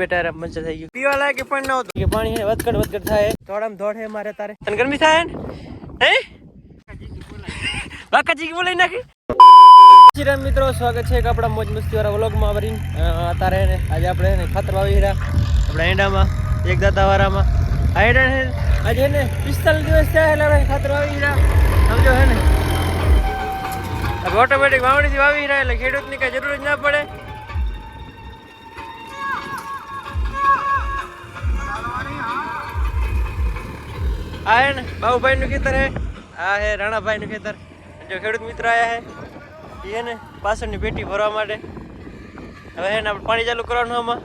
બેટા રામ થઈ ગયું પીવા લાગે પણ ન હતું. કે પાણી હે વધકડ વધકડ થાય દોડામ દોડ હે મારે તારે. તને ગરમી થાય ને? હે? બાકાજી કે બોલાઈ નાખી? શ્રીરામ મિત્રો સ્વાગત છે એક આપણા મોજ મસ્તી વાળા વ્લોગમાં આવરી તારે ને આજે આપણે ને ખાતર વાવી રહ્યા. આપણા એંડામાં એક દાતા વાળામાં આ એંડા હે આજે ને પિસ્તાલીસ દિવસ થયા એટલે આપણે ખાતર વાવી રહ્યા. સમજો હે ને? ઓટોમેટિક વાવણીથી વાવી રહ્યા એટલે ખેડૂતની કઈ જરૂર જ ના પડે. આ હે ને નું ખેતર હે. આ હે રાણાભાઈ નું ખેતર. જો ખેડૂત મિત્ર આયા હે એ હે ને પાછળની પેટી ભરવા માટે. હવે હે ને આપણે પાણી ચાલુ કરવાનું આમાં.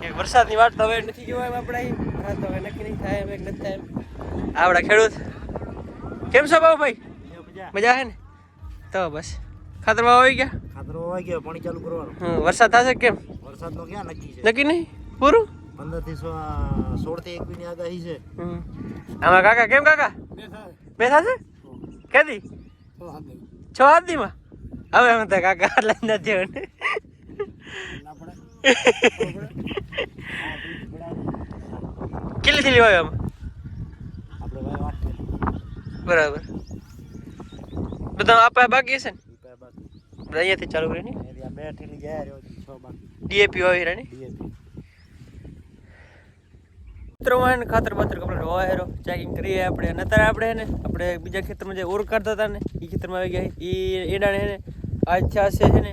કે વરસાદની વાત તો હવે નથી જોવાય આપણે વરસાદ તો હવે નક્કી નહીં થાય એમ એક નથી થાય એમ. આપણા ખેડૂત. કેમ છો બાબુભાઈ? મજા. હે ને? તો બસ. ખાતરમાં આવી ગયા? ખાતરો આવી ગયા પાણી ચાલુ કરવાનું. વરસાદ થશે કેમ? વરસાદનો ક્યાં નક્કી છે? નક્કી નહીં? પૂરું? પંદરથી સોળથી એકવીસની આગાહી છે. આમાં કાકા કેમ કાકા? બે છે કેદી? છ આદીમાં હવે અમે તો કાકા આટલા નથી કેટલી થેલી વાવી આમ બરાબર. બધા આપા બાકી હશે ને? અહીંયાથી ચાલુ કરીને બે ઠેલી જાય રહ્યો છે, ડીએપી હોય રાની DAP. મિત્રો વાહન ખાતર બાતર કપડા ધોવા હેરો ચેકિંગ કરીએ આપણે. અને આપણે ને, આપણે બીજા ખેતરમાં જે ઓર કાઢતા હતા ને એ ખેતરમાં આવી ગયા એ એડાણે ને, આજ છે હે ને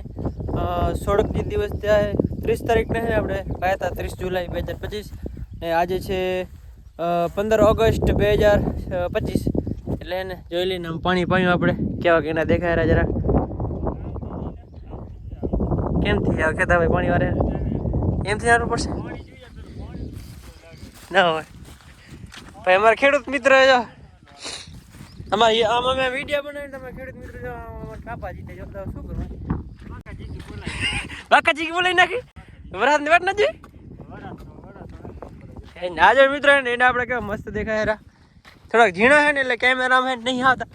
સોળક જે દિવસ ત્યાં ત્રીસ તારીખને હે ને આપણે ગયા હતા, ત્રીસ જુલાઈ બે હજાર પચીસ. ને આજે છે પંદર ઓગસ્ટ બે હજાર પચીસ. એટલે એને જોઈ લઈને આમ પાણી પાયું આપણે. કેવા કે એના દેખાય રહ્યા જરા કેમ થઈ આવે કહેતા ભાઈ પાણી વારે? એમ થઈ આવવું પડશે? ના હોય. ભાઈ, અમારા ખેડૂત મિત્ર જો. અમારે અમે વીડિયો બનાવીને તમે ખેડૂત મિત્ર જો અમારે કાપા જીતે જો શું કરવા બાકાજી કી બોલાઈ નાખી? વરાતની વાત નથી? એ ના જો મિત્રો, એને આપણે કેવા મસ્ત દેખાય રા. થોડાક ઝીણા હે ને એટલે કેમેરામાં નહીં આવતા.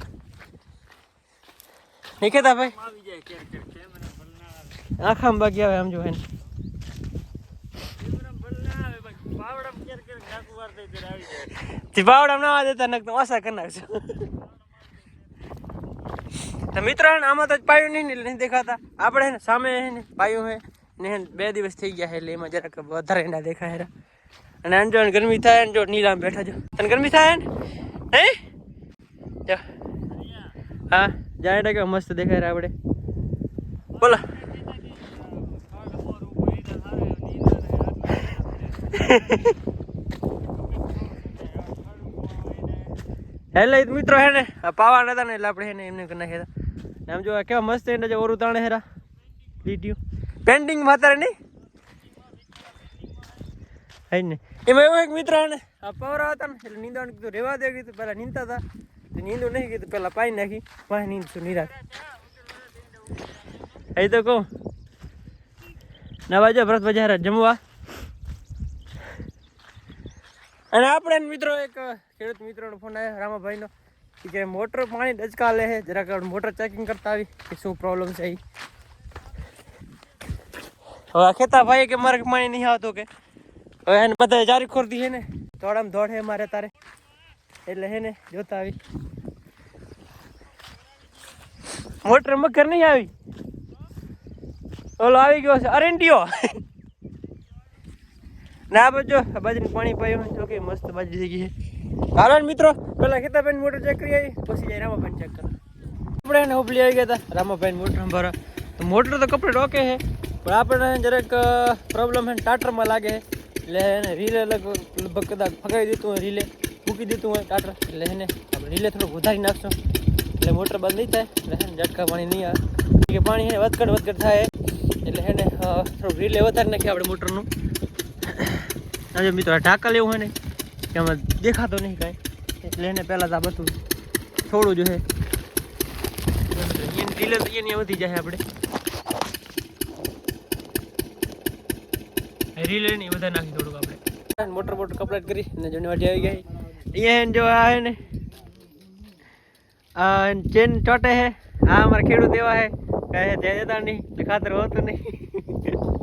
નિકેતા ભાઈ આખામાં બાકી આવે આમ જો હે ને તે બાવડા ના દેતા નક તો ઓછા કરી નાખજો. તો મિત્રો આમાં તો પાયું નહીં ને નહીં દેખાતા. આપણે સામે ને પાયું હે ને બે દિવસ થઈ ગયા એટલે એમાં જરાક વધારે એના દેખાય રહ્યા અને આમ જો ને ગરમી થાય ને જો નીલામ બેઠા જો. તને ગરમી થાય ને? હે? જો. હા જાય કે મસ્ત દેખાય આપણે. બોલો. એટલે એ મિત્રો હે ને પાવા નતા ને એટલે આપણે હે ને એમને કરી નાખ્યા હતા. આમ જો કેવા મસ્ત એને જે ઓરું તાણે હેરા વીડિયો પેન્ટિંગ માતા નહીં? હે ને. એમાં એવું એક મિત્ર હે ને, આ પાવરા હતા ને, એટલે નીંદવાનું કીધું, રેવા દે કીધું પેલા નીંદતા હતા. નીંદું નહીં કીધું પેલા પાઈ નાખી પાણી નીંદશું નિરાશ. એ તો કહું. નવા જો ભરત બજાર જમવા અને આપણે મિત્રો એક ખેડૂત મિત્રોનો ફોન આવ્યો રામાભાઈનો, કે મોટર પાણી ડચકા લે છે. જરાક મોટર ચેકિંગ કરતા આવી, કે શું પ્રોબ્લેમ છે એ હવે ખેતા ભાઈ કે મારે પાણી નહીં આવતું કે? હવે એને બધા જારી ખોરતી છે ને? દોડામ દોડ મારે તારે. એટલે હે ને, જોતા આવી. મોટર મગર નહીં આવી? ઓલો આવી ગયો છે, અરેન્ટિયો. ના બાજુ આ બાજુનું પાણી પાયું જો કે મસ્ત બાજરી થઈ ગઈ છે. હાલો મિત્રો, પેલા ખેતાભાઈ મોટર ચેક કરી આવી, પછી જાય રામાભાઈ ચેક કરો. આપણે એને ઉપલી આવી ગયા હતા રામાભાઈ મોટર ભરો તો મોટર તો કપડે ઓકે છે, પણ આપણે જરાક પ્રોબ્લેમ છે ટાટરમાં લાગે એટલે એને રીલે લગભગ કદાચ ફગાવી દીધું હોય, રીલે મૂકી દીધું હોય ટાટર. એટલે એને આપણે રીલે થોડુંક વધારી નાખશું. એટલે મોટર બંધ નહીં થાય, એટલે એને ઝટકા પાણી નહીં આવે. કે પાણી એને વધઘટ વધઘટ થાય. એટલે એને થોડુંક રીલે વધારી નાખીએ આપણે મોટરનું આજે મિત્રો ઢાકા લેવું હોય ને કે અમે દેખાતો નહીં કાંઈ. એટલે એને પહેલાં તો આ બધું થોડું જોઈએ એની ડીલે તો એની વધી જાય આપણે. રીલે નહીં વધારે નાખી થોડુંક આપણે. મોટર મોટર કપડાટ કરી અને જણી વાટી આવી ગઈ. અહીંયા જો આ હે ને ચેન ચોટે હે. આ અમારા ખેડૂત એવા હે. કહે ત્યાં જતા નહીં ખાતર હોતું નહીં.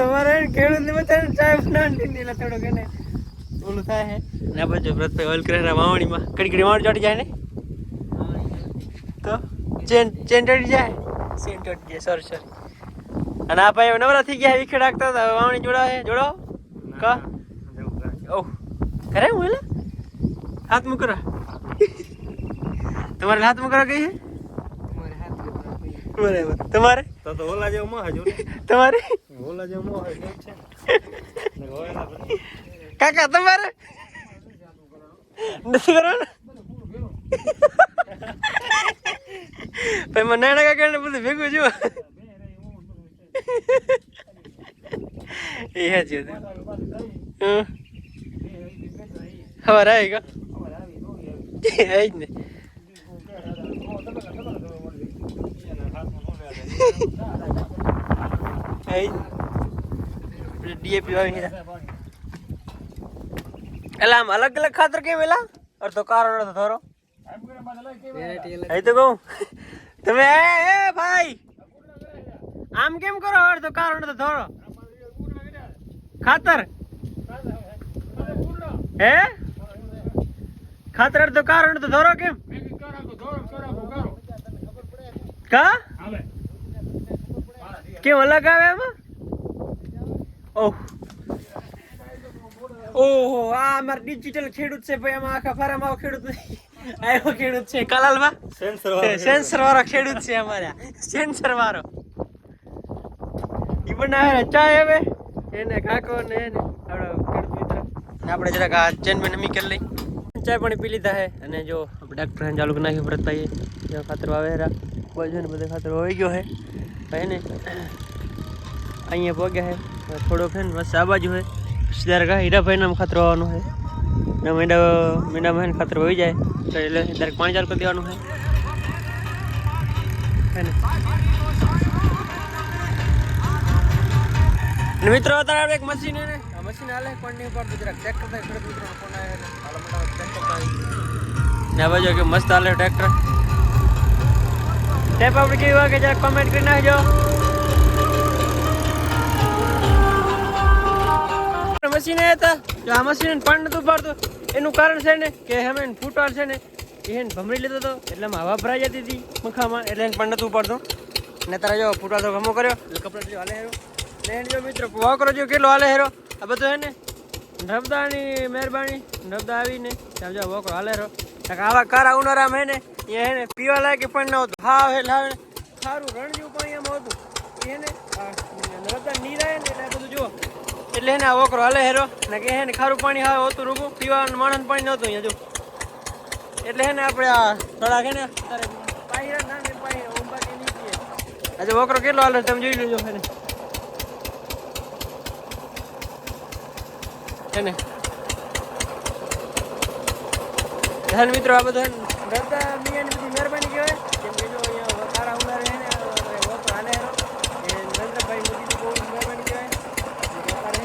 અમારે ખેડૂત ને બધાને ચાય બનાવવાની ને એટલે થોડુંક એને. ઓલું થાય હે. ને આ બાજુ વ્રતભાઈ કરે વાવણીમાં. કડી કડી વાવણ ચડી જાય ને? તો? ચેન ચેન ચડી જાય? ચેન ચડી જાય સોરી સોરી અને આ ભાઈ નવરા થઈ ગયા વિખેડ રાખતા હતા. વાવણી જોડાવે જોડો કા? ઓહ. કરે હું એટલે? હાથ મુકરા. તમારે હાથ મૂકરો કઈ છે બરાબર. તમારે? તો તો ઓલા જેવો મોહ જો તમારે? ઓલા જેવો મોહ છે. કાકા તમારે? નથી કરવાનું? ભાઈ મને નાના કાકા ને બધું ભેગું જુઓ એ હતું હમ. આવી ગયો? આવી જ ને. ડીએપી એટલે આમ અલગ અલગ ખાતર કેમ એલા અડધો કારો અડધો ધોરો તો કહું તમે એ ભાઈ આમ કેમ કરો અડધો કારો અડધો ધોરો ખાતર હે ખાતર અડધો કારો અડધો ધોરો કેમ કા કેમ અલગ આવે એમાં? ઓહ. ઓહો આ અમાર ડિજિટલ ખેડૂત છે ભાઈ આમાં આખા ફારામાં આવો ખેડૂત નથી. આવ્યો ખેડૂત છે કલાલમાં? સેન્સર વાળો ખેડૂત. છે અમારા. સેન્સર વાળો. ઈ બનાવે ચા હવે? એને કાકો ને એને. આપણે જરાક આ ચેન મેં નમી કરી લઈ ચા પાણી પી લીધા હે અને જો ડાક્ટર ચાલુ કરી નાખ્યું ભરતભાઈએ જો ખાતર વાવેરા. બાજુ ને બધા ખાતર વાવી ગયો ભાઈ ને, અહીંયા પગ્યા હે. થોડોક હે ને બસ આ બાજુ હે. સીધા કા હીરાભાઈ નામ ખાતર વાવવાનું હે. ને મેંડા, મેંડામાં મહેન ખાતર વહી જાય. એટલે દરેક પાણી ચાલુ કરી દેવાનું હે. ને. મિત્રો, અત્યારે એક મશીન હે ને આ મશીન હાલે પણ નહીં પડતું જરાક ટ્રેક્ટર થાય ખેડૂત મિત્રો આવે ને બાજુ મસ્ત હાલે ટ્રેક્ટર ટેપ આપણે કેવી વાગે જરાક કમેન્ટ કરી નાખજો. મશીન હતા જો આ મશીન પણ નતું પાડતું એનું કારણ છે ને કે અમે ફૂટવાર છે ને એને ભમરી લીધો હતો. એટલે હવા ભરાઈ જતી હતી મખામાં, એટલે એને પણ નતું પડતું ને તારા જો ફૂટવાર તો ગમો કર્યો, એટલે કપડા જો હાલે હેરો ને જો મિત્રો વાકરો જો, કેટલો હાલે હેરો આ બધું હે ને? નર્મદાની મહેરબાની, નર્મદા આવીને. ત્યાં જો, વોકરો, હાલે રહો. આવા કારા ઉનાળામાં હે ને, એ હે ને, પીવા લાયક પણ ન હતું. હા હે, લાવે સારું રણજ્યું પણ એમ હતું. એ ને નર્મદા નીરા હે ને, એટલે બધું જુઓ. એટલે એને આ વોકરો હાલે હેરો ને કે હે ને, ખારું પાણી હા હોતું રૂગું પીવાનું માણસ પાણી નહોતું અહીંયા, જો. એટલે હે ને, આપણે આ થોડાક હે ને, અત્યારે પાણી ના ને પાણી આજે વોકરો કેટલો હાલે તમે જોઈ લેજો, હે ને. હે ને? ધન મિત્રો, આ બધા રદ્દા મિયાની બધી મહેરબાની કહેવાય. કેમ કે જો અહીંયા તારા ઉનાળે હે ને આ વોકરો હાલે હેરો એ નરેન્દ્રભાઈ મોદીની બહુ મહેરબાની કહેવાય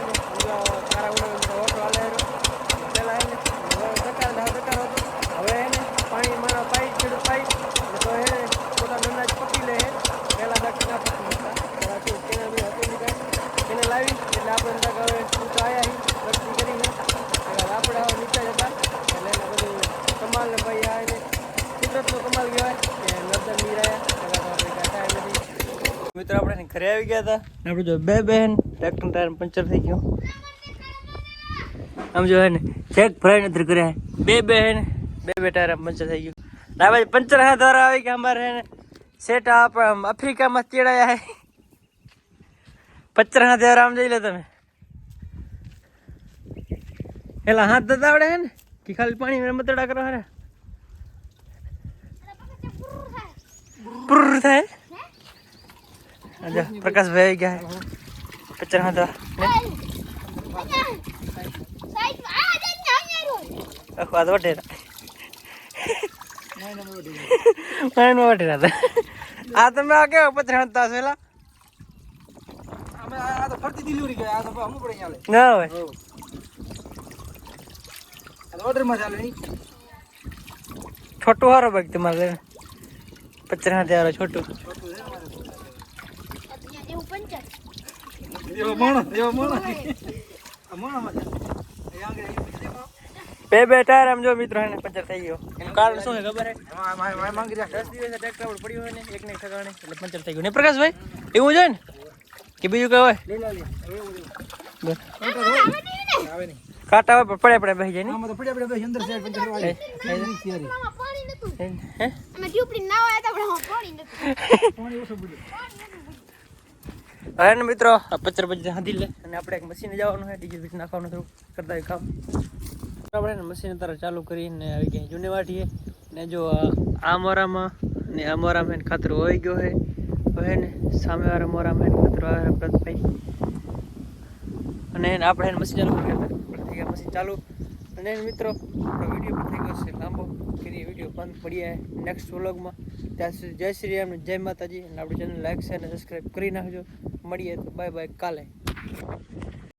હવે એને પાણી મારા પાઈ ખેડૂત પાઈ તો એને પોતાનો અંદાજ પકડી લે પહેલા બાકી ના પકડી શકતા કેના બી હતું નહીં કાંઈ એને લાવી એટલે આપણે અંદર હવે ઊંચા આવ્યા ગરતી કરી એટલે આપણે હવે નીચે જતા એટલે એને બધું કમાલ ને ભાઈ આ એને કુદરતનો કમાલ કહેવાય કે નર્દન નીર આવ્યા આપણે કાંઈ નથી મિત્રો આપણે ઘરે આવી ગયા હતા. આપણે જો બે બહેન ટ્રેક્ટર ટાયર પંચર થઈ ગયું. આમ જો હે ને ચેક ભરાઈ નથી કર્યા બે બહેન હે બે બે ટાયર પંચર થઈ ગયું. આ ભાઈ પંચર હા દ્વારા આવી ગયા અમારે હે ને. સેટ આપણે આફ્રિકામાં તેડાયા હે. પંચર હા દ્વારા આમ જઈ લે તમે. એલા હાથ દતા આવડે હે ને કે ખાલી પાણી રમતડા કરો પુર થાય? પ્રકાશભાઈ આવી ગયા પંચર હા દ્વારા આખો આ વટેરા માઇન વટેરા હતા આ તમે આ કેવો પત્ર હંતા અમે આ તો ફરતી ડિલિવરી ગયા આ તો અમુક પડે ચાલે ના હોય તો ઓર્ડરમાં ચાલે છોટું હારો બાઈક તમારે પચર હાથે હારો છોટું એવું પંચર એવો મોણો એવો મોણો આ મોણામાં છે. એ આંગળે એ બીજે એમાં. બે બે ટાયર આમ જો મિત્રો એને પંચર થઈ ગયો. એનું કારણ શું છે ખબર હે માંગી રહ્યા દસ દિવસ ટ્રેક્ટર ઉપર પડ્યું હોય ને એક ને ઠગાણે એટલે પંચર થઈ ગયું ને પ્રકાશભાઈ? એવું છે ને કે બીજું કઈ હોય કાંટા હોય પડે પડે બેસી જાય ને આમાં તો પડ્યા પડ્યા બેસી અંદર સાઈડ પંચર કરવા હે? અમે ટ્યુબલી ના આવ્યા તો પણ પાણી નતું પાણી ઓછું પડ્યું. હવે ને મિત્રો, આ પચર પચર હાંધી લે. અને આપણે એક મશીને જવાનું છે ડીજે બીજ નાખવાનું થોડું કરતા હોય કામ. આપણે એને મશીન અત્યારે ચાલુ કરીને આવી ગયા જૂની વાટીએ ને જો આ મોરામાં ને આ મોરામાં ખાતર હોય ગયો છે. હવે ને, સામેવાળા મોરામાં ખાતર આવે પ્રતભાઈ અને આપણે એને મશીન ચાલુ થઈ ગયા મશીન ચાલુ. અને મિત્રો વીડિયો થઈ ગયો છે લાંબો. ફરી વીડિયો બંધ પડીએ નેક્સ્ટ વ્લોગમાં ત્યાં સુધી જય શ્રી રામ જય માતાજી. અને આપણી ચેનલ લાઈક શેર અને સબસ્ક્રાઈબ કરી નાખજો. મળીએ તો બાય બાય કાલે.